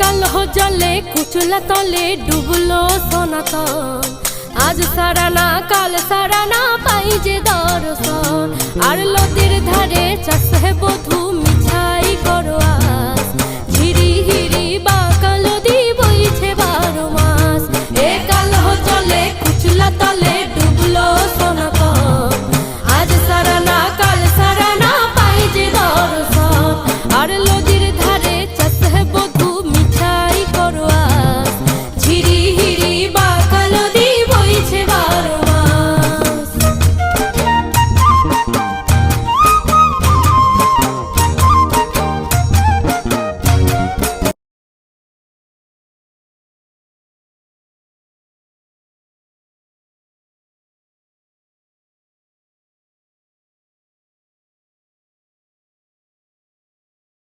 কাল হো জলে কুচুলা তলে ডুবলো সনাতন। আজ সারা না কাল সারা না পাই যে দর্শন। আর লদির ধারে চাষ হে বধূমি